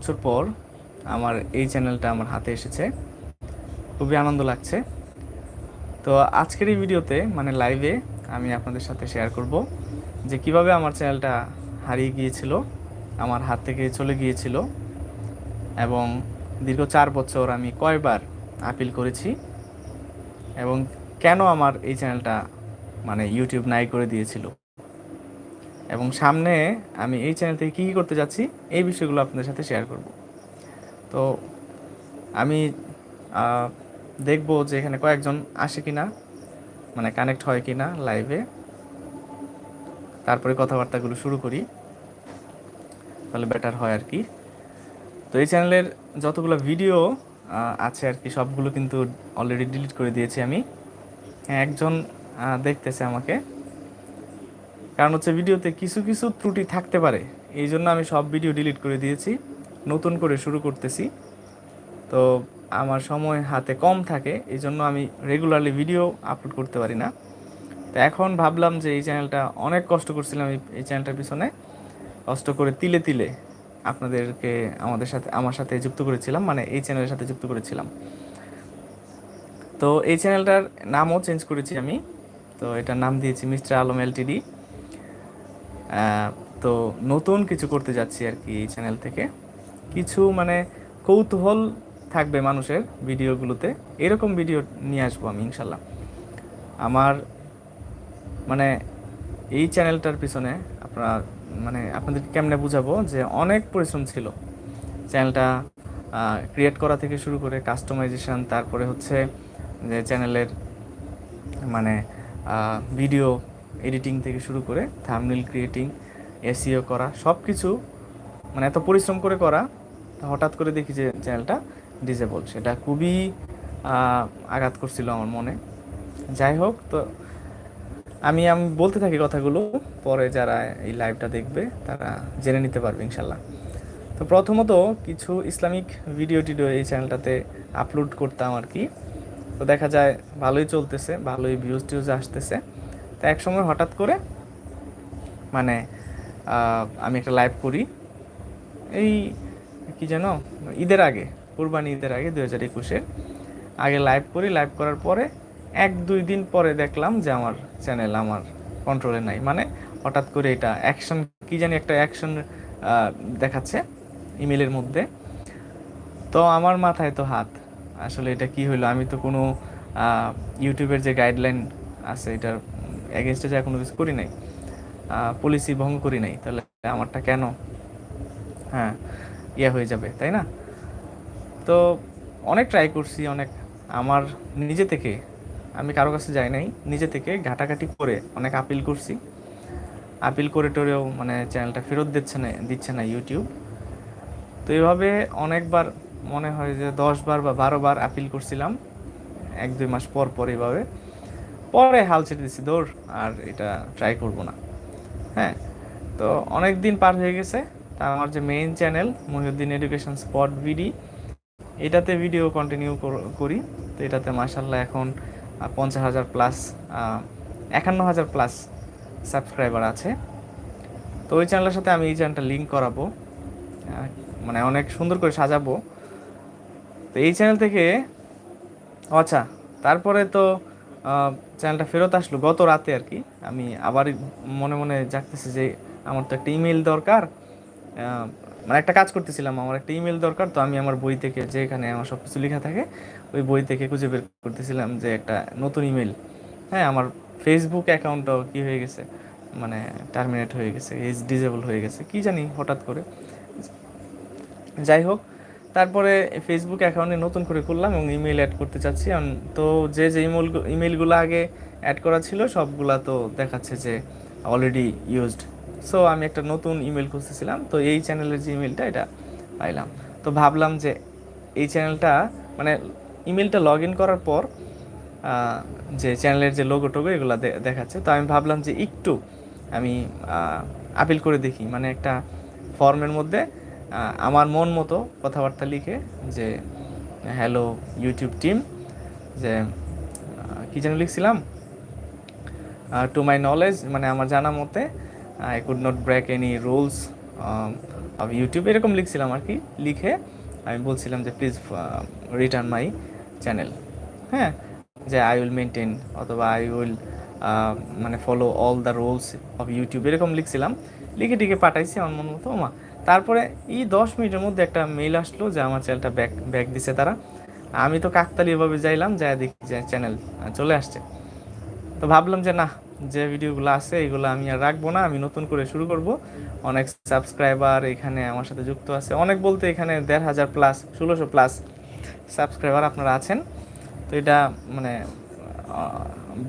বছর পর আমার এই চ্যানেলটা আমার হাতে এসেছে। খুবই আনন্দ লাগছে। তো আজকের এই ভিডিওতে মানে লাইভে আমি আপনাদের সাথে শেয়ার করব যে কীভাবে আমার চ্যানেলটা হারিয়ে গিয়েছিল, আমার হাত থেকে চলে গিয়েছিল এবং দীর্ঘ চার বছর আমি কয়বার আপিল করেছি এবং কেন আমার এই চ্যানেলটা মানে ইউটিউব নাই করে দিয়েছিল। এবং সামনে আমি এই চ্যানেল থেকে কী কী করতে যাচ্ছি, এই বিষয়গুলো আপনাদের সাথে শেয়ার করব। তো আমি দেখব যে এখানে কয়েকজন আসে কি না মানে কানেক্ট হয় কি না লাইভে তারপরে কথাবার্তাগুলো শুরু করি। তাহলে বেটার হয় আর কি। তো এই চ্যানেলের যতগুলো ভিডিও আছে আর কি, সবগুলো কিন্তু অলরেডি ডিলিট করে দিয়েছি আমি। হ্যাঁ একজন দেখতেছে আমাকে। কারণ হচ্ছে ভিডিওতে কিছু কিছু ত্রুটি থাকতে পারে। এই জন্য আমি সব ভিডিও ডিলিট করে দিয়েছি, নতুন করে শুরু করতেছি। তো আমার সময় হাতে কম থাকে এই জন্য আমি রেগুলারলি ভিডিও আপলোড করতে পারি না। তো এখন ভাবলাম যে এই চ্যানেলটা অনেক কষ্ট করছিলাম এই- চ্যানেলটার পিছনে। কষ্ট করে তিলে তিলে আপনাদেরকে আমাদের সাথে, আমার সাথে যুক্ত করেছিলাম মানে এই চ্যানেলের সাথে যুক্ত করেছিলাম। তো এই চ্যানেলটার নামও চেঞ্জ করেছি আমি। তো এটার নাম দিয়েছি মিস্টার আলম এলটিডি। তো নতুন কিছু করতে যাচ্ছি আর কি এই চ্যানেল থেকে। কিছু মানে কৌতূহল থাকবে মানুষের ভিডিওগুলোতে। এরকম ভিডিও নিয়ে আসব আমি, ইনশাল্লাহ। আমার মানে এই চ্যানেলটার পিছনে আপনার মানে আপনাদেরকে কেমনে বুঝাবো যে অনেক পরিশ্রম ছিল। চ্যানেলটা ক্রিয়েট করা থেকে শুরু করে কাস্টমাইজেশন তারপরে হচ্ছে যে চ্যানেলের মানে ভিডিও এডিটিং থেকে শুরু করে থামনেল ক্রিয়েটিং এসিও করা সব কিছু মানে এত পরিশ্রম করে করা হঠাৎ করে দেখি যে চ্যানেলটা ডিসেবল সেটা খুবই আঘাত করছিল আমার মনে। যাই হোক, তো আমি আমি বলতে থাকি কথাগুলো, পরে যারা এই লাইভটা দেখবে, তারা জেনে নিতে পারবে ইনশাল্লাহ। তো প্রথমত কিছু ইসলামিক ভিডিও টিডিও এই চ্যানেলটাতে আপলোড করতাম আর কি। তো দেখা যায় ভালোই চলতেছে, ভালোই ভিউজ টিউজ আসতেছে। তো এক সময় হঠাৎ করে মানে আমি একটা লাইভ করি। এই কি যেন, ঈদের আগে, কোরবানি ঈদের আগে দু হাজার একুশের। আগে লাইভ করি লাইভ করার পরে এক দুই দিন পরে দেখলাম যে আমার চ্যানেল আমার কন্ট্রোলে নাই। মানে হঠাৎ করে এটা অ্যাকশন কি জানি একটা অ্যাকশন দেখাচ্ছে ইমেলের মধ্যে। তো আমার মাথায় তো হাত, আসলে এটা কি হলো আমি তো কোনো ইউটিউবের যে গাইডলাইন আছে, এটার এগেনস্টে যা কোনো কিছু করি নাই পলিসি ভঙ্গ করি নাই, তাহলে আমারটা কেন? হ্যাঁ ইয়ে হয়ে যাবে, তাই না? তো অনেক ট্রাই করছি, অনেক। আমার নিজে থেকে, আমি কারও কাছে যাই নাই, নিজে থেকে ঘাটাঘাটি করে অনেক আপিল করছি। আপিল করে টরেও মানে চ্যানেলটা ফেরত দিচ্ছে না দিচ্ছে না ইউটিউব তো এভাবে অনেকবার মনে হয় যে দশ বার বা বারো বার আপিল করছিলাম, এক দুই মাস পর পর এভাবে। পরে হাল ছেড়ে দিছি, দৌড়, আর এটা ট্রাই করব না। হ্যাঁ তো অনেক দিন পার হয়ে গেছে, তা আমার যে main channel Mohiuddin education spot ভিডি এটাতে ভিডিও কন্টিনিউ করি তো এটাতে মাসাল্লাহ এখন পঞ্চাশ হাজার প্লাস একান্ন হাজার প্লাস সাবস্ক্রাইবার আছে। তো ওই চ্যানেলের সাথে আমি এই চ্যানেলটা লিঙ্ক করাবো মানে অনেক সুন্দর করে সাজাবো। তো এই চ্যানেল থেকে আচ্ছা তারপরে তো চ্যানেলটা ফেরত আসলো গত রাতে আর কি। আমি আবার মনে মনে জাগতেছি যে আমার তো একটা ইমেল দরকার। মানে একটা কাজ করতেছিলাম, আমার একটা ইমেল দরকার। তো আমি আমার বই থেকে যেখানে আমার সব কিছু লেখা থাকে, ওই বই থেকে খুঁজে বের করতেছিলাম যে একটা নতুন ইমেল হ্যাঁ আমার ফেসবুক অ্যাকাউন্টটাও কি হয়ে গেছে? মানে টার্মিনেট হয়ে গেছে এজ ডিজেবল হয়ে গেছে, কি জানি হঠাৎ করে। যাই হোক তারপরে ফেসবুক অ্যাকাউন্টে নতুন করে করলাম এবং ইমেল অ্যাড করতে চাচ্ছি। তো যে যে ইমেল ইমেলগুলো আগে অ্যাড করা ছিল, সবগুলা তো দেখাচ্ছে যে অলরেডি ইউজড সো আমি একটা নতুন ইমেল খুঁজতেছিলাম। তো এই চ্যানেলের যে ইমেলটা এটা পাইলাম। তো ভাবলাম যে এই চ্যানেলটা মানে ইমেলটা লগ ইন করার পর যে চ্যানেলের যে লোগো টোগো, এগুলো দেখাচ্ছে। তো আমি ভাবলাম যে একটু আমি আপিল করে দেখি। মানে একটা ফর্মের মধ্যে আমার মন মতো কথাবার্তা লিখে যে, হ্যালো ইউটিউব টিম যে কি যেন লিখছিলাম? টু মাই নলেজ মানে আমার জানা মতে I could not break any rules of YouTube এরকম লিখছিলাম আর কি, লিখে আমি বলছিলাম যে প্লিজ রিটার্ন মাই চ্যানেল হ্যাঁ? যে আই উইল মেনটেন অথবা আই উইল মানে follow all the rules of YouTube এরকম লিখছিলাম। লিখে টিকে পাঠাইছি আমার মন মতো মা তারপরে এই দশ মিনিটের মধ্যে একটা মেইল আসলো যে আমার চ্যানেলটা ব্যাক ব্যাক দিছে তারা। আমি তো কাকতালীয়ভাবে যাইলাম যাই দেখি যে চ্যানেল চলে আসছে। তো ভাবলাম যে না, যে ভিডিওগুলো আছে এগুলো আমি আর রাখব না, আমি নতুন করে শুরু করব। অনেক সাবস্ক্রাইবার এখানে আমার সাথে যুক্ত আছে। অনেক বলতে এখানে দেড় হাজার প্লাস ষোলোশো প্লাস সাবস্ক্রাইবার আপনারা আছেন। তো এটা মানে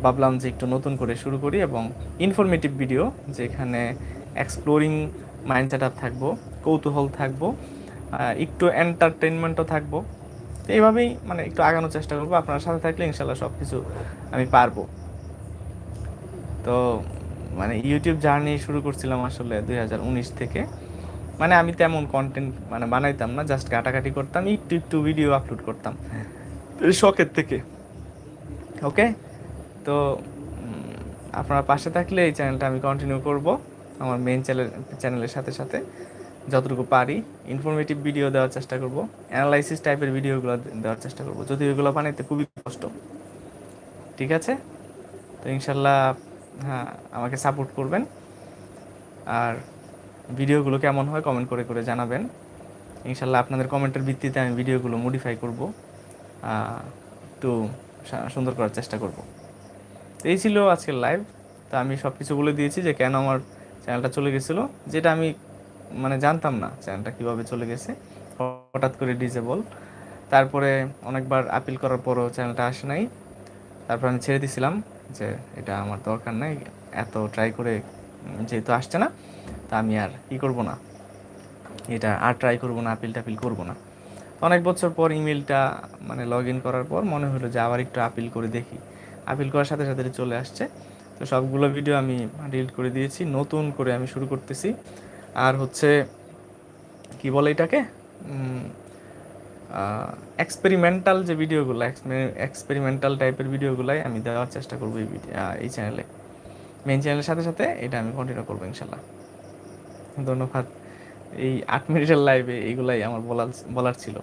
ভাবলাম যে একটু নতুন করে শুরু করি এবং ইনফরমেটিভ ভিডিও যেখানে এক্সপ্লোরিং মাইন্ড সেট আপ থাকব, কৌতূহল থাকব একটু এন্টারটেনমেন্টও থাকব। এইভাবেই মানে একটু আগানোর চেষ্টা করব, আপনার সাথে থাকলে ইনশাল্লাহ সব কিছু আমি পারব। তো মানে ইউটিউব জার্নি শুরু করছিলাম আসলে দু হাজার উনিশ থেকে। মানে আমি তেমন কন্টেন্ট মানে বানাইতাম না জাস্ট কাটাকাটি করতাম, একটু একটু ভিডিও আপলোড করতাম। শখের থেকে। ওকে তো আপনারা পাশে থাকলে এই চ্যানেলটা আমি কন্টিনিউ করব। আমার মেইন চ্যানেল চ্যানেলের সাথে সাথে যতটুকু পারি ইনফরমেটিভ ভিডিও দেওয়ার চেষ্টা করব অ্যানালাইসিস টাইপের ভিডিওগুলো দেওয়ার চেষ্টা করব। যদি ওইগুলো বানাইতে খুবই কষ্ট, ঠিক আছে? তো ইনশাল্লাহ হ্যাঁ আমাকে সাপোর্ট করবেন। আর ভিডিওগুলো কেমন হয় কমেন্ট করে করে জানাবেন। ইনশাল্লাহ আপনাদের কমেন্টের ভিত্তিতে আমি ভিডিওগুলো মডিফাই করব একটু সুন্দর করার চেষ্টা করব। এই ছিল আজকের লাইভ তো আমি সব কিছু বলে দিয়েছি যে কেন আমার চ্যানেলটা চলে গেছিল, যেটা আমি মানে জানতাম না চ্যানেলটা কীভাবে চলে গেছে। হঠাৎ করে ডিজেবল তারপরে অনেকবার আপিল করার পরও চ্যানেলটা আসে নাই। তারপর আমি ছেড়ে দিছিলাম যে এটা আমার দরকার নাই, এত ট্রাই করে যেহেতু আসছে না, তা আমি আর কি করব না। এটা আর ট্রাই করব না আপিল টাপিল করব না। অনেক বছর পর ইমেলটা মানে লগ ইন করার পর মনে হলো যে আবার একটু আপিল করে দেখি। আপিল করার সাথে সাথে চলে আসছে। তো সবগুলো ভিডিও আমি ডিলিট করে দিয়েছি, নতুন করে আমি শুরু করতেছি। আর হচ্ছে, কি বলে এটাকে? এক্সপেরিমেন্টাল যে ভিডিওগুলো এক্সপেরিমেন্টাল টাইপের ভিডিওগুলাই আমি দেওয়ার চেষ্টা করব এই এই চ্যানেলে মেন চ্যানেলের সাথে সাথে এটা আমি কন্টিনিউ করব ইনশাল্লাহ। ধন্যবাদ। এই আট মিনিটের লাইভে এইগুলাই আমার বলার বলার ছিল।